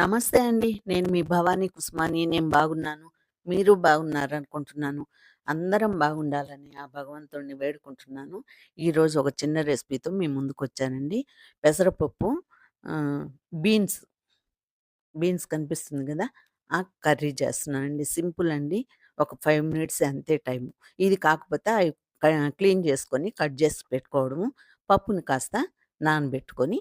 నమస్తే అండి. నేను మీ భవానీ కుస్మాని నేను బాగున్నాను. మీరు బాగున్నారనుకుంటున్నాను. అందరం బాగుండాలని ఆ భగవంతుడిని వేడుకుంటున్నాను. ఈరోజు ఒక చిన్న రెసిపీతో మీ ముందుకొచ్చానండి. పెసరపప్పు బీన్స్, బీన్స్ కనిపిస్తుంది కదా ఆ కర్రీ చేస్తున్నానండి. సింపుల్ అండి. ఒక ఫైవ్ మినిట్స్ అంతే టైం ఇది కాకపోతే అవి క్లీన్ చేసుకొని, కట్ చేసి పెట్టుకోవడము. పప్పుని కాస్త నానబెట్టుకొని,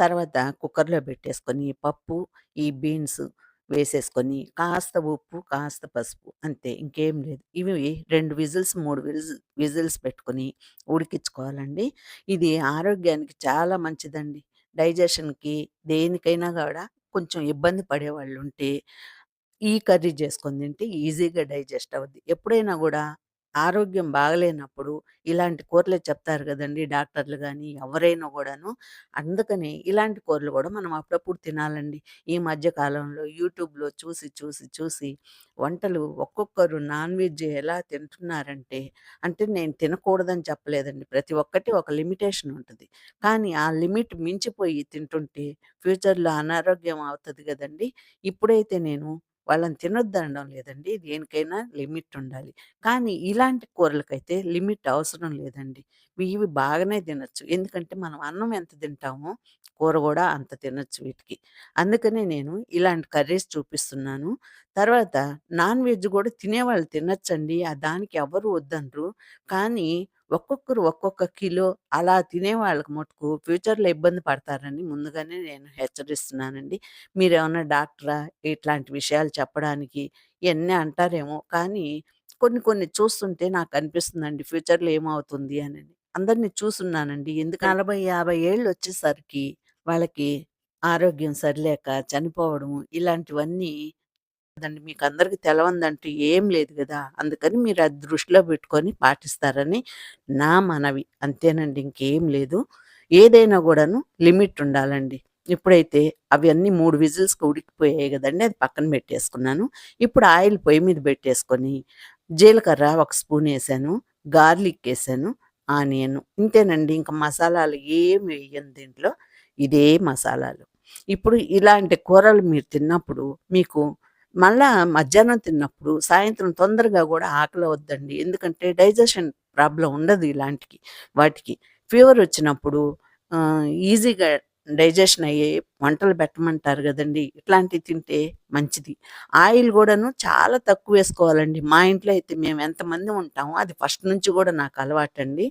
తర్వాత కుక్కర్‌లో పెట్టేసుకొని, పప్పు, ఈ బీన్స్ వేసేసుకొని, కాస్త ఉప్పు, కాస్త పసుపు అంతే ఇంకేం లేదు. ఇవి రెండు విజిల్స్, మూడు విజిల్స్ విజిల్స్ పెట్టుకొని ఉడికించుకోవాలండి. ఇది ఆరోగ్యానికి చాలా మంచిదండి. డైజెషన్‌కి దేనికైనా కూడా కొంచెం ఇబ్బంది పడేవాళ్ళుంటే, ఈ కర్రీ చేసుకొని తింటే ఈజీగా డైజెస్ట్ అవుద్ది. ఎప్పుడైనా కూడా ఆరోగ్యం బాగలేనప్పుడు ఇలాంటి కూరలే చెప్తారు కదండి డాక్టర్లు కానీ ఎవరైనా కూడాను అందుకని ఇలాంటి కూరలు కూడా మనం అప్పుడప్పుడు తినాలండి. ఈ మధ్య కాలంలో యూట్యూబ్‌లో చూసి, చూసి, చూసి వంటలు ఒక్కొక్కరు నాన్ వెజ్ ఎలా తింటున్నారంటే, అంటే నేను తినకూడదని చెప్పలేదండి. ప్రతి ఒక్కటి ఒక లిమిటేషన్ ఉంటుంది కానీ ఆ లిమిట్ మించిపోయి తింటుంటే ఫ్యూచర్‌లో అనారోగ్యం అవుతుంది కదండి ఇప్పుడైతే నేను వాళ్ళని తినొద్దనడం లేదండి. దేనికైనా లిమిట్ ఉండాలి. కానీ ఇలాంటి కూరలకైతే లిమిట్ అవసరం లేదండి. ఇవి బాగానే తినొచ్చు. ఎందుకంటే మనం అన్నం ఎంత తింటామో, కూర కూడా అంత తినొచ్చు వీటికి. అందుకనే నేను ఇలాంటి కర్రీస్ చూపిస్తున్నాను. తర్వాత నాన్ వెజ్ కూడా తినేవాళ్ళు తినొచ్చండి. ఆ దానికి ఎవరు వద్దనరు. కానీ ఒక్కొక్కరు ఒక్కొక్క కిలో అలా తినే వాళ్ళకి మటుకు ఫ్యూచర్‌లో ఇబ్బంది పడతారని ముందుగానే నేను హెచ్చరిస్తున్నానండి. మీరేమన్నా డాక్టరా? ఇట్లాంటి విషయాలు చెప్పడానికి ఇవన్నీ అంటారేమో! కానీ కొన్ని కొన్ని చూస్తుంటే నాకు అనిపిస్తుందండి ఫ్యూచర్‌లో ఏమవుతుంది అనని. అందరిని చూసున్నానండి. ఎందుకంటే 40, 50 ఏళ్ళొచ్చేసరికి వాళ్ళకి ఆరోగ్యం సరిలేక చనిపోవడం ఇలాంటివన్నీ కదండి మీకు అందరికి తెలవందంటూ ఏం లేదు కదా అందుకని మీరు అది దృష్టిలో పెట్టుకొని పాటిస్తారని నా మనవి. అంతేనండి ఇంకేం లేదు. ఏదైనా కూడాను లిమిట్ ఉండాలండి. ఇప్పుడైతే అవన్నీ మూడు విజిల్స్‌కి ఉడికిపోయాయి కదండి అది పక్కన పెట్టేసుకున్నాను. ఇప్పుడు ఆయిల్ పొయ్యి మీద పెట్టేసుకొని, జీలకర్ర ఒక స్పూన్ వేసాను గార్లిక్ వేసాను ఆనియన్ ఇంతేనండి. ఇంకా మసాలాలు ఏమి వేయను దీంట్లో. ఇదే మసాలాలు. ఇప్పుడు ఇలాంటి కూరలు మీరు తిన్నప్పుడు మీకు మళ్ళా మధ్యాహ్నం తిన్నప్పుడు సాయంత్రం తొందరగా కూడా ఆకలి వద్దండి ఎందుకంటే డైజెషన్ ప్రాబ్లం ఉండదు ఇలాంటికి వాటికి. ఫీవర్ వచ్చినప్పుడు ఈజీగా డైజెషన్ అయ్యే వంటలు పెట్టమంటారు కదండి ఇట్లాంటివి తింటే మంచిది. ఆయిల్ కూడాను చాలా తక్కువ వేసుకోవాలండి మా ఇంట్లో అయితే మేము ఎంతమంది ఉంటామో అది ఫస్ట్ నుంచి కూడా నాకు అలవాటండి. అండి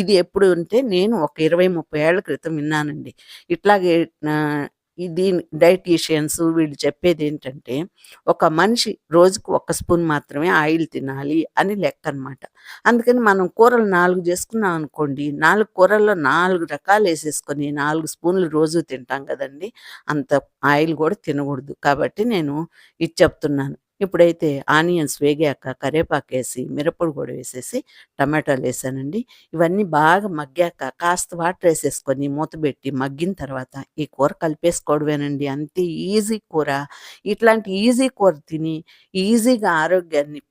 ఇది ఎప్పుడు అంటే నేను ఒక ఇరవై ముప్పై ఏళ్ళ క్రితం విన్నానండి. ఇట్లాగే ఆహ్, డైటీషియన్స్ వీళ్ళు చెప్పేది ఏంటంటే ఒక మనిషి రోజుకు ఒక స్పూన్ మాత్రమే ఆయిల్ తినాలి అని లెక్క అనమాట అందుకని మనం కూరలు నాలుగు చేసుకున్నాం అనుకోండి, నాలుగు కూరల్లో నాలుగు రకాలు వేసేసుకొని నాలుగు స్పూన్లు రోజు తింటాం కదండి అంత ఆయిల్ కూడా తినకూడదు కాబట్టి నేను ఇది చెప్తున్నాను. ఇప్పుడైతే ఆనియన్స్ వేగాక కరేపాకు వేసి మిరపొడి కూడా వేసేసి, టమాటాలు వేసానండి ఇవన్నీ బాగా మగ్గాక కాస్త వాటర్ వేసేసుకొని మూతబెట్టి మగ్గిన తర్వాత ఈ కూర కలిపేసుకోవడమేనండి. అంతే ఈజీ కూర. ఇట్లాంటి ఈజీ కూర తిని ఈజీగా ఆరోగ్యాన్ని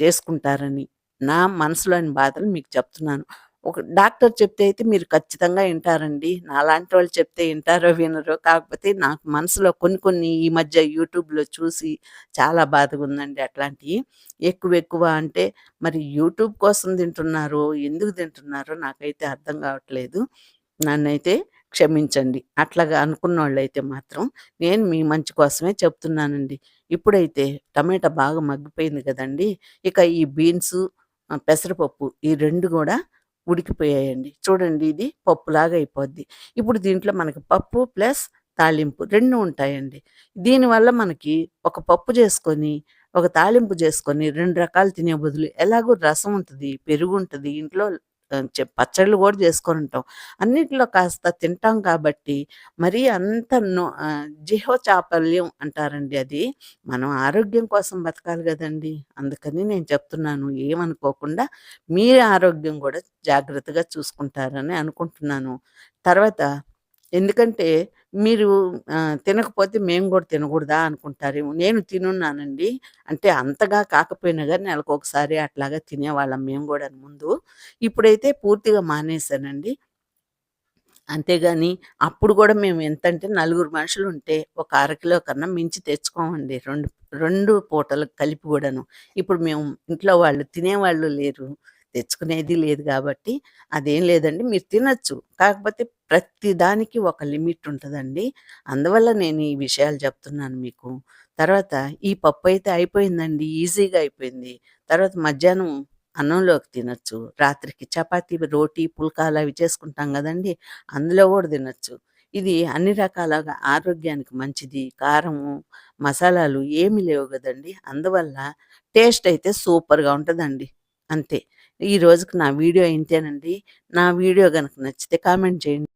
చేసుకుంటారని నా మనసులోని బాధలు మీకు చెప్తున్నాను. ఒక డాక్టర్ చెప్తే అయితే మీరు ఖచ్చితంగా వింటారండి నాలాంటి వాళ్ళు చెప్తే వింటారో వినరో కాకపోతే నాకు మనసులో కొన్ని కొన్ని ఈ మధ్య యూట్యూబ్‌లో చూసి చాలా బాధగా ఉందండి అట్లాంటివి ఎక్కువ ఎక్కువ అంటే మరి యూట్యూబ్ కోసం తింటున్నారో, ఎందుకు తింటున్నారో నాకైతే అర్థం కావట్లేదు నన్నైతే క్షమించండి. అట్లాగా అనుకున్న వాళ్ళైతే మాత్రం నేను మీ మంచి కోసమే చెప్తున్నానండి. ఇప్పుడైతే టమాటా బాగా మగ్గిపోయింది కదండి ఇక ఈ బీన్స్ పెసరపప్పు ఈ రెండు కూడా ఉడికిపోయాయండి. చూడండి ఇది పప్పులాగా అయిపోద్ది. ఇప్పుడు దీంట్లో మనకి పప్పు ప్లస్ తాలింపు రెండు ఉంటాయండి. దీనివల్ల మనకి ఒక పప్పు చేసుకొని, ఒక తాలింపు చేసుకొని రెండు రకాలు తినే బదులు ఎలాగో రసం ఉంటది, పెరుగుంటది, ఇంట్లో పచ్చళ్ళు కూడా చేసుకొని ఉంటాం అన్నిటిలో కాస్త తింటాం కాబట్టి మరీ అంత నొ చాపల్యం అంటారండి అది. మనం ఆరోగ్యం కోసం బతకాలి కదండి అందుకని నేను చెప్తున్నాను. ఏమనుకోకుండా మీ ఆరోగ్యం కూడా జాగ్రత్తగా చూసుకుంటారని అనుకుంటున్నాను. తర్వాత ఎందుకంటే మీరు తినకపోతే మేము కూడా తినకూడదా అనుకుంటారేమో. నేను తినున్నానండి. అంటే అంతగా కాకపోయినా గానీ నెలకొకసారి అట్లాగా తినేవాళ్ళం మేము కూడా ముందు. ఇప్పుడైతే పూర్తిగా మానేశానండి. అంతేగాని అప్పుడు కూడా మేము ఎంతంటే నలుగురు మనుషులు ఉంటే ఒక అరకిలో కన్నా మించి తెచ్చుకోమండి. 2, 2 పూటలకు కలిపి కూడాను ఇప్పుడు మేము ఇంట్లో వాళ్ళు తినేవాళ్ళు లేరు. తెచ్చుకునేది లేదు కాబట్టి అదేం లేదండి. మీరు తినొచ్చు. కాకపోతే ప్రతి దానికి ఒక లిమిట్ ఉంటదండి. అందువల్ల నేను ఈ విషయాలు చెప్తున్నాను మీకు. తర్వాత ఈ పప్పు అయితే అయిపోయిందండి. ఈజీగా అయిపోయింది. తర్వాత మధ్యాహ్నం అన్నంలోకి తినొచ్చు. రాత్రికి చపాతీ, రోటీ, పుల్కాలు అవి చేసుకుంటాం కదండి అందులో కూడా తినచ్చు ఇది అన్ని రకాలుగా ఆరోగ్యానికి మంచిది. కారము, మసాలాలు ఏమి లేవు కదండి అందువల్ల టేస్ట్ అయితే సూపర్‌గా ఉంటుందండి అంతే. ఈ రోజుకి నా వీడియో ఇంతేనండి. నా వీడియో కనుక నచ్చితే కామెంట్ చేయండి.